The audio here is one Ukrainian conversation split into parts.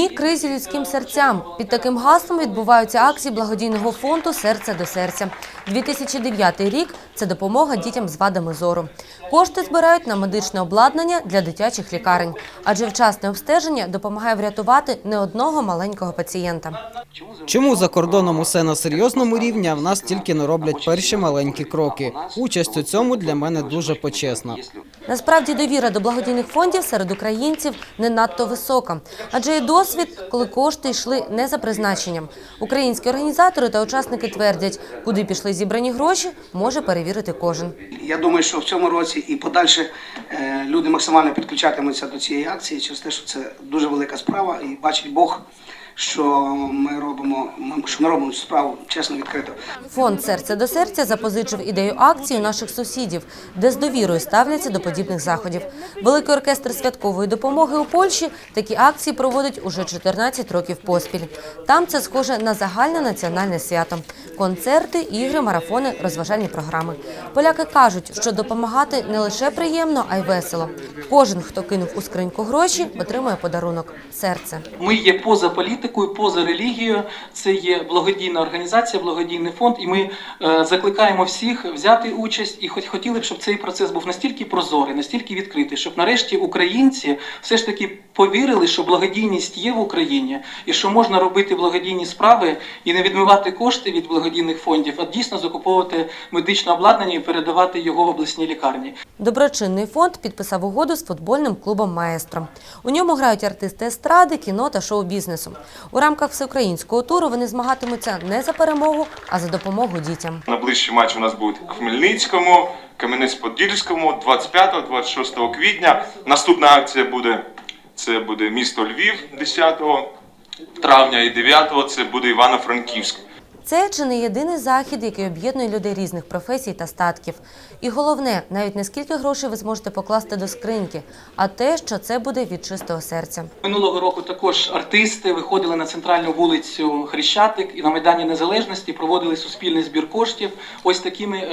Ні кризі людським серцям. Під таким гаслом відбуваються акції благодійного фонду Серце до серця. 2009 рік це допомога дітям з вадами зору. Кошти збирають на медичне обладнання для дитячих лікарень, адже вчасне обстеження допомагає врятувати не одного маленького пацієнта. Чому за кордоном усе на серйозному рівні, а в нас тільки не роблять перші маленькі кроки? Участь у цьому для мене дуже почесна. Насправді довіра до благодійних фондів серед українців не надто висока, адже є досвід, коли кошти йшли не за призначенням. Українські організатори та учасники твердять, куди пішли зібрані гроші, може перевірити кожен. Я думаю, що в цьому році і подальше е, люди максимально підключатимуться до цієї акції через те, що це дуже велика справа, і бачить Бог, що ми робимо, що ми робимо справу чесно відкрито. Фонд серце до серця запозичив ідею акції у наших сусідів, де з довірою ставляться до подібних заходів. Великий оркестр святкової допомоги у Польщі такі акції проводить уже 14 років поспіль. Там це схоже на загальне національне свято: концерти, ігри, марафони, розважальні програми. Поляки кажуть, що допомагати не лише приємно, а й весело. Кожен, хто кинув у скриньку гроші, отримує подарунок серце. Ми є поза політикою, поза релігією. Це є благодійна організація, благодійний фонд, і ми е, закликаємо всіх взяти участь. І хоч хотіли б, щоб цей процес був настільки прозорий, настільки відкритий, щоб нарешті українці все ж таки повірили, що благодійність є в Україні, і що можна робити благодійні справи і не відмивати кошти від благодійних фондів, а дійсно закуповувати медичне обладнання і передавати його в обласні лікарні. Доброчинний фонд підписав угоду з футбольним клубом Маестро. У ньому грають артисти естради, кіно та шоу-бізнесу. У рамках всеукраїнського туру вони змагатимуться не за перемогу, а за допомогу дітям. Найближчі матчі у нас будуть в Хмельницькому, Кам'янець-Подільському, 25-26 квітня. Наступна акція буде це буде місто Львів 10 травня і 9 це буде Івано-Франківськ. Це чи не єдиний захід, який об'єднує людей різних професій та статків. І головне, навіть не скільки грошей ви зможете покласти до скриньки, а те, що це буде від чистого серця. Минулого року також артисти виходили на центральну вулицю Хрещатик і на Майдані Незалежності проводили суспільний збір коштів ось такими е,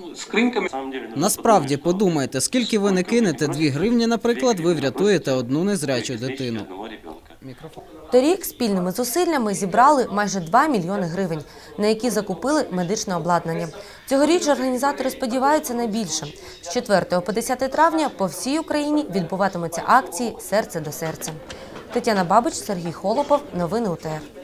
ну, скриньками. Насправді подумайте, скільки ви не кинете дві гривні, наприклад, ви врятуєте одну незрячу дитину. Торік спільними зусиллями зібрали майже 2 мільйони гривень, на які закупили медичне обладнання. Цьогоріч організатори сподіваються на більше. З 4 по 10 травня по всій Україні відбуватимуться акції Серце до серця. Тетяна Бабич, Сергій Холопов. Новини УТР.